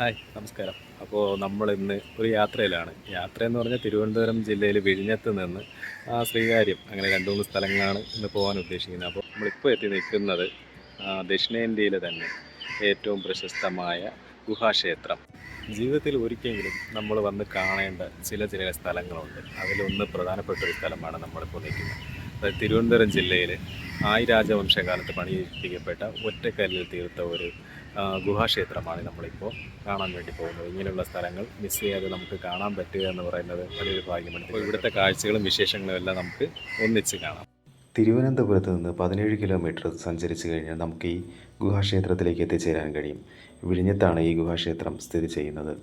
Hi നമസ്കാരം. അപ്പോൾ നമ്മൾ ഇന്ന് ഒരു യാത്രയിലാണ്. യാത്ര എന്ന് പറഞ്ഞാൽ തിരുവനന്തപുരം ജില്ലയിൽ വിഴിഞ്ഞത്ത് നിന്ന് ആ ശ്രീകാര്യം അങ്ങനെ രണ്ട് മൂന്ന് സ്ഥലങ്ങളാണ് ഇന്ന് പോകാൻ ഉദ്ദേശിക്കുന്നത്. അപ്പോൾ നമ്മളിപ്പോൾ എത്തി നിൽക്കുന്നത് ദക്ഷിണേന്ത്യയിലെ തന്നെ ഏറ്റവും പ്രശസ്തമായ ഗുഹാക്ഷേത്രം. ജീവിതത്തിൽ ഒരിക്കലെങ്കിലും നമ്മൾ വന്ന് കാണേണ്ട ചില ചില സ്ഥലങ്ങളുണ്ട്. അതിലൊന്ന് പ്രധാനപ്പെട്ട ഒരു സ്ഥലമാണ് നമ്മളിപ്പോൾ നിൽക്കുന്നത്. അതായത് തിരുവനന്തപുരം ജില്ലയിൽ ആയി രാജവംശകാലത്ത് പണിയിപ്പിക്കപ്പെട്ട ഒറ്റക്കല്ലിൽ തീർത്ത ഒരു ഗുഹാക്ഷേത്രമാണ് നമ്മളിപ്പോൾ കാണാൻ വേണ്ടി പോകുന്നത്. ഇങ്ങനെയുള്ള സ്ഥലങ്ങൾ മിസ് ചെയ്യാതെ നമുക്ക് കാണാൻ പറ്റുക എന്ന് പറയുന്നത് വലിയൊരു ഭാഗ്യമാണ്. അപ്പോൾ ഇവിടുത്തെ കാഴ്ചകളും വിശേഷങ്ങളും എല്ലാം നമുക്ക് ഒന്നിച്ച് കാണാം. തിരുവനന്തപുരത്ത് നിന്ന് പതിനേഴ് കിലോമീറ്റർ സഞ്ചരിച്ചു കഴിഞ്ഞാൽ നമുക്ക് ഈ ഗുഹാക്ഷേത്രത്തിലേക്ക് എത്തിച്ചേരാൻ കഴിയും. വിഴിഞ്ഞത്താണ് ഈ ഗുഹാക്ഷേത്രം സ്ഥിതി ചെയ്യുന്നത്.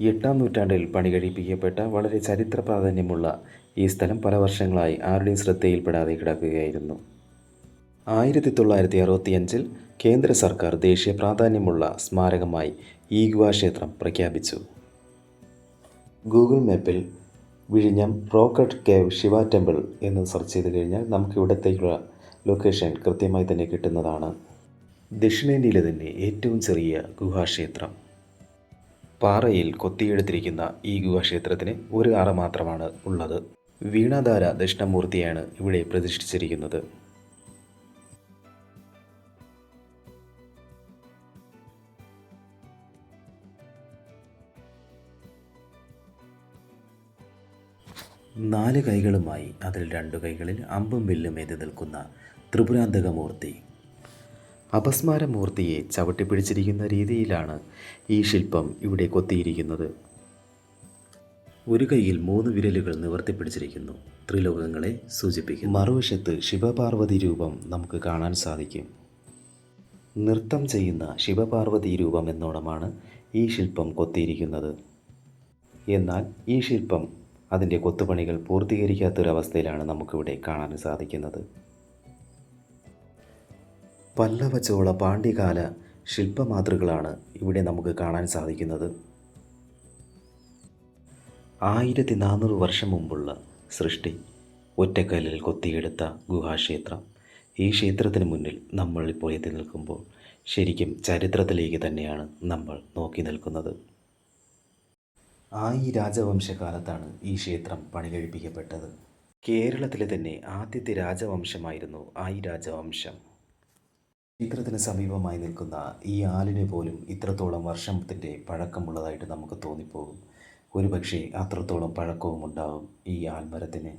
എട്ടാം നൂറ്റാണ്ടിൽ പണി കഴിപ്പിക്കപ്പെട്ട വളരെ ചരിത്ര പ്രാധാന്യമുള്ള ഈ സ്ഥലം പല വർഷങ്ങളായി ആരുടെയും ശ്രദ്ധയിൽപ്പെടാതെ കിടക്കുകയായിരുന്നു. ആയിരത്തി തൊള്ളായിരത്തി കേന്ദ്ര സർക്കാർ ദേശീയ പ്രാധാന്യമുള്ള സ്മാരകമായി ഈ ഗുഹാക്ഷേത്രം പ്രഖ്യാപിച്ചു. ഗൂഗിൾ മാപ്പിൽ വിഴിഞ്ഞം റോക്കറ്റ് കേവ് ശിവ ടെമ്പിൾ എന്ന് സെർച്ച് ചെയ്ത് കഴിഞ്ഞാൽ നമുക്ക് ഇവിടത്തേക്കുള്ള ലൊക്കേഷൻ കൃത്യമായി തന്നെ കിട്ടുന്നതാണ്. ദക്ഷിണേന്ത്യയിലെ തന്നെ ഏറ്റവും ചെറിയ ഗുഹാക്ഷേത്രം പാറയിൽ കൊത്തിയെടുത്തിരിക്കുന്ന ഈ ഗുഹാക്ഷേത്രത്തിന് ഒരു അറ മാത്രമാണ് ഉള്ളത്. വീണാധാര ദക്ഷിണമൂർത്തിയാണ് ഇവിടെ പ്രതിഷ്ഠിച്ചിരിക്കുന്നത്. നാല് കൈകളുമായി അതിൽ രണ്ടു കൈകളിൽ അമ്പും വില്ലും എഴുതി നിൽക്കുന്ന ത്രിപുരാന്തകമൂർത്തി. അപസ്മാരമൂർത്തിയെ ചവിട്ടിപ്പിടിച്ചിരിക്കുന്ന രീതിയിലാണ് ഈ ശില്പം ഇവിടെ കൊത്തിയിരിക്കുന്നത്. ഒരു കൈയിൽ മൂന്ന് വിരലുകൾ നിവർത്തിപ്പിടിച്ചിരിക്കുന്നു ത്രിലോകങ്ങളെ സൂചിപ്പിക്കും മറുവശത്ത് ശിവപാർവതി രൂപം നമുക്ക് കാണാൻ സാധിക്കും. നൃത്തം ചെയ്യുന്ന ശിവപാർവതി രൂപം എന്നോണമാണ് ഈ ശില്പം കൊത്തിയിരിക്കുന്നത്. എന്നാൽ ഈ ശില്പം അതിന്റെ കൊത്തുപണികൾ പൂർത്തീകരിക്കാത്തൊരവസ്ഥയിലാണ് നമുക്കിവിടെ കാണാൻ സാധിക്കുന്നത്. പല്ലവ ചോള പാണ്ഡ്യകാല ശില്പമാതൃകളാണ് ഇവിടെ നമുക്ക് കാണാൻ സാധിക്കുന്നത്. ആയിരത്തി നാനൂറ് വർഷം മുമ്പുള്ള സൃഷ്ടി ഒറ്റക്കല്ലിൽ കൊത്തിയെടുത്ത ഗുഹാക്ഷേത്രം. ഈ ക്ഷേത്രത്തിന് മുന്നിൽ നമ്മൾ ഇപ്പോൾ എത്തി നിൽക്കുമ്പോൾ ശരിക്കും ചരിത്രത്തിലേക്ക് തന്നെയാണ് നമ്മൾ നോക്കി നിൽക്കുന്നത്. ആയി രാജവംശകാലത്താണ് ഈ ക്ഷേത്രം പണികഴിപ്പിക്കപ്പെട്ടത്. കേരളത്തിലെ തന്നെ ആദ്യത്തെ രാജവംശമായിരുന്നു ആയി രാജവംശം. ക്ഷേത്രത്തിന് സമീപമായി നിൽക്കുന്ന ഈ ആലിന് പോലും ഇത്രത്തോളം വർഷത്തിന്റെ പഴക്കമുള്ളതായിട്ട് നമുക്ക് തോന്നിപ്പോകും. ഒരുപക്ഷെ അത്രത്തോളം പഴക്കവും ഉണ്ടാവും ഈ ആൽമരത്തിന്.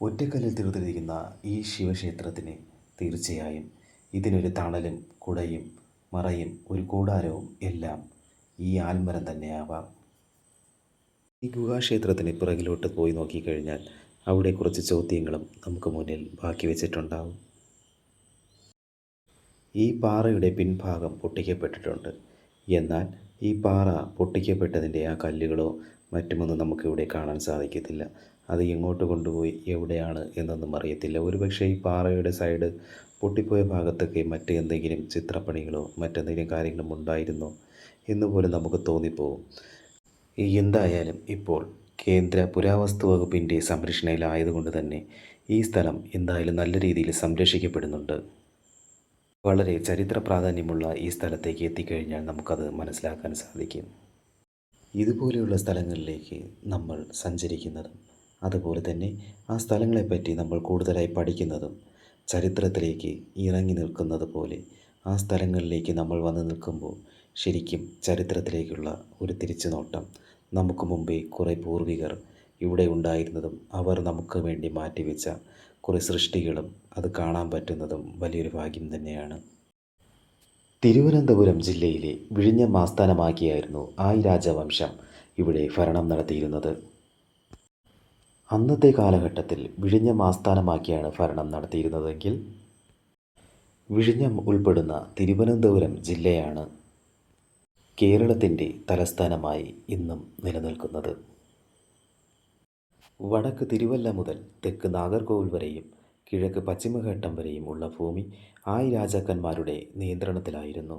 ഒറ്റക്കല്ലിൽ തീർത്തിരിക്കുന്ന ഈ ശിവക്ഷേത്രത്തിന് തീർച്ചയായും ഇതിനൊരു തണലും കുടയും മറയും ഒരു കൂടാരവും എല്ലാം ഈ ആൽമരം തന്നെയാവാം. ഈ ഗുഹാക്ഷേത്രത്തിന് പുറകിലോട്ട് പോയി നോക്കിക്കഴിഞ്ഞാൽ അവിടെ കുറച്ച് ചോദ്യങ്ങളും നമുക്ക് മുന്നിൽ ബാക്കി വെച്ചിട്ടുണ്ടാവും. ഈ പാറയുടെ പിൻഭാഗം പൊട്ടിക്കപ്പെട്ടിട്ടുണ്ട്. എന്നാൽ ഈ പാറ പൊട്ടിക്കപ്പെട്ടതിന്റെ ആ കല്ലുകളോ മറ്റുമൊന്നും നമുക്കിവിടെ കാണാൻ സാധിക്കത്തില്ല. അത് എങ്ങോട്ട് കൊണ്ടുപോയി എവിടെയാണ് എന്നൊന്നും അറിയത്തില്ല. ഒരുപക്ഷെ ഈ പാറയുടെ സൈഡ് പൊട്ടിപ്പോയ ഭാഗത്തൊക്കെ മറ്റ് എന്തെങ്കിലും ചിത്രപ്പണികളോ മറ്റെന്തെങ്കിലും കാര്യങ്ങളും ഉണ്ടായിരുന്നോ എന്ന് പോലും നമുക്ക് തോന്നിപ്പോകും എന്തായാലും ഇപ്പോൾ കേന്ദ്ര പുരാവസ്തു വകുപ്പിന്റെ സംരക്ഷണയിലായതുകൊണ്ട് തന്നെ ഈ സ്ഥലം എന്തായാലും നല്ല രീതിയിൽ സംരക്ഷിക്കപ്പെടുന്നുണ്ട്. വളരെ ചരിത്ര പ്രാധാന്യമുള്ള ഈ സ്ഥലത്തേക്ക് എത്തിക്കഴിഞ്ഞാൽ നമുക്കത് മനസ്സിലാക്കാൻ സാധിക്കും. ഇതുപോലെയുള്ള സ്ഥലങ്ങളിലേക്ക് നമ്മൾ സഞ്ചരിക്കുന്നതും അതുപോലെ തന്നെ ആ സ്ഥലങ്ങളെപ്പറ്റി നമ്മൾ കൂടുതലായി പഠിക്കുന്നതും ചരിത്രത്തിലേക്ക് ഇറങ്ങി നിൽക്കുന്നത് പോലെ ആ സ്ഥലങ്ങളിലേക്ക് നമ്മൾ വന്ന് നിൽക്കുമ്പോൾ ശരിക്കും ചരിത്രത്തിലേക്കുള്ള ഒരു തിരിച്ചു നോട്ടം നമുക്ക് മുമ്പേ കുറേ പൂർവികർ ഇവിടെ ഉണ്ടായിരുന്നതും അവർ നമുക്ക് വേണ്ടി മാറ്റിവെച്ച കുറേ സൃഷ്ടികളും അത് കാണാൻ പറ്റുന്നതും വലിയൊരു ഭാഗ്യം തന്നെയാണ്. തിരുവനന്തപുരം ജില്ലയിലെ വിഴിഞ്ഞം ആസ്ഥാനമാക്കിയായിരുന്നു ആയി രാജവംശം ഇവിടെ ഭരണം നടത്തിയിരുന്നത്. അന്നത്തെ കാലഘട്ടത്തിൽ വിഴിഞ്ഞം ആസ്ഥാനമാക്കിയാണ് ഭരണം നടത്തിയിരുന്നതെങ്കിൽ വിഴിഞ്ഞം ഉൾപ്പെടുന്ന തിരുവനന്തപുരം ജില്ലയാണ് കേരളത്തിന്റെ തലസ്ഥാനമായി ഇന്നും നിലനിൽക്കുന്നത്. വടക്ക് തിരുവല്ല മുതൽ തെക്ക് നാഗർകോവിൽ വരെയും കിഴക്ക് പശ്ചിമഘട്ടം വരെയും ഉള്ള ഭൂമി ആയി രാജാക്കന്മാരുടെ നിയന്ത്രണത്തിലായിരുന്നു.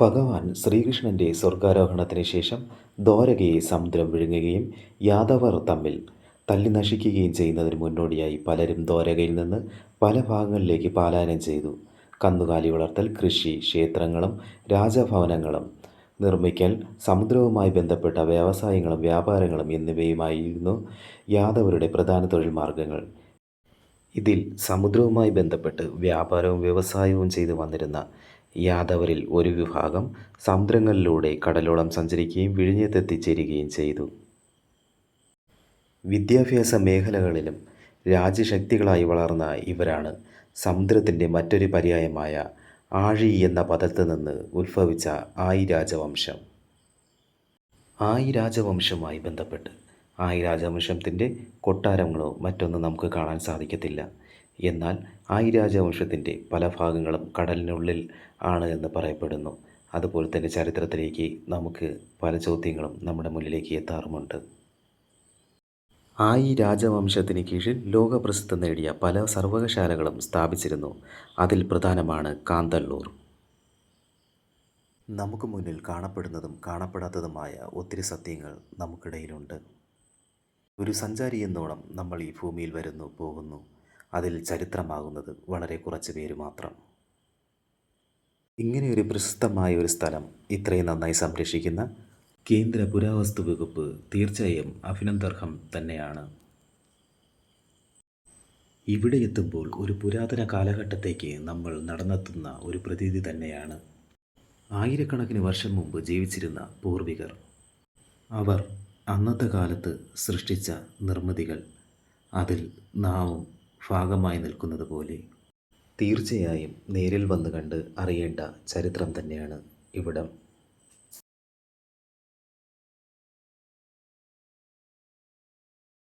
ഭഗവാൻ ശ്രീകൃഷ്ണന്റെ സ്വർഗാരോഹണത്തിന് ശേഷം ദ്വാരകയെ സമുദ്രം വിഴുങ്ങുകയും യാദവർ തമ്മിൽ തല്ലി നശിക്കുകയും ചെയ്യുന്നതിന് മുന്നോടിയായി പലരും ദ്വാരകയിൽ നിന്ന് പല ഭാഗങ്ങളിലേക്ക് പാലായനം ചെയ്തു. കന്നുകാലി വളർത്തൽ കൃഷി ക്ഷേത്രങ്ങളും രാജഭവനങ്ങളും നിർമ്മിക്കൽ സമുദ്രവുമായി ബന്ധപ്പെട്ട വ്യവസായങ്ങളും വ്യാപാരങ്ങളും എന്നിവയുമായിരുന്നു യാദവരുടെ പ്രധാന തൊഴിൽ മാർഗങ്ങൾ. ഇതിൽ സമുദ്രവുമായി ബന്ധപ്പെട്ട് വ്യാപാരവും വ്യവസായവും ചെയ്തു വന്നിരുന്ന യാദവരിൽ ഒരു വിഭാഗം സമുദ്രങ്ങളിലൂടെ കടലോളം സഞ്ചരിക്കുകയും വിഴിഞ്ഞത്തെത്തിച്ചേരുകയും ചെയ്തു. വിദ്യാഭ്യാസ മേഖലകളിലും രാജ്യശക്തികളായി വളർന്ന ഇവരാണ് സമുദ്രത്തിന്റെ മറ്റൊരു പര്യായമായ ആഴി എന്ന പദത്തിൽ നിന്ന് ഉത്ഭവിച്ച ആയി രാജവംശം ആയി രാജവംശവുമായി ബന്ധപ്പെട്ട് ആയി രാജവംശത്തിന്റെ കൊട്ടാരങ്ങളോ മറ്റൊന്നും നമുക്ക് കാണാൻ സാധിക്കത്തില്ല. എന്നാൽ ആയി രാജവംശത്തിന്റെ പല ഭാഗങ്ങളും കടലിനുള്ളിൽ ആണ് എന്ന് പറയപ്പെടുന്നു. അതുപോലെ തന്നെ ചരിത്രത്തിലേക്ക് നമുക്ക് പല ചോദ്യങ്ങളും നമ്മുടെ മുന്നിലേക്ക് എത്താറുമുണ്ട്. ആയി രാജവംശത്തിന് കീഴിൽ ലോകപ്രസിദ്ധം നേടിയ പല സർവകശാലകളും സ്ഥാപിച്ചിരുന്നു. അതിൽ പ്രധാനമാണ് കാന്തല്ലൂർ. നമുക്ക് മുന്നിൽ കാണപ്പെടുന്നതും കാണപ്പെടാത്തതുമായ ഒത്തിരി സത്യങ്ങൾ നമുക്കിടയിലുണ്ട്. ഒരു സഞ്ചാരി എന്നോണം നമ്മൾ ഈ ഭൂമിയിൽ വരുന്നു പോകുന്നു. അതിൽ ചരിത്രമാകുന്നത് വളരെ കുറച്ച് പേര് മാത്രം. ഇങ്ങനെയൊരു പ്രസിദ്ധമായ ഒരു സ്ഥലം ഇത്രയും നന്നായി സംരക്ഷിക്കുന്ന കേന്ദ്ര പുരാവസ്തു വകുപ്പ് തീർച്ചയായും അഭിനന്ദർഹം തന്നെയാണ്. ഇവിടെ എത്തുമ്പോൾ ഒരു പുരാതന കാലഘട്ടത്തേക്ക് നമ്മൾ നടന്നെത്തുന്ന ഒരു പ്രതീതി തന്നെയാണ്. ആയിരക്കണക്കിന് വർഷം മുമ്പ് ജീവിച്ചിരുന്ന പൂർവികർ. അവർ അന്നത്തെ കാലത്ത് സൃഷ്ടിച്ച നിർമ്മിതികൾ. അതിൽ നാവും ഭാഗമായി നിൽക്കുന്നത് പോലെ തീർച്ചയായും നേരിൽ വന്ന് കണ്ട് അറിയേണ്ട ചരിത്രം തന്നെയാണ് ഇവിടം.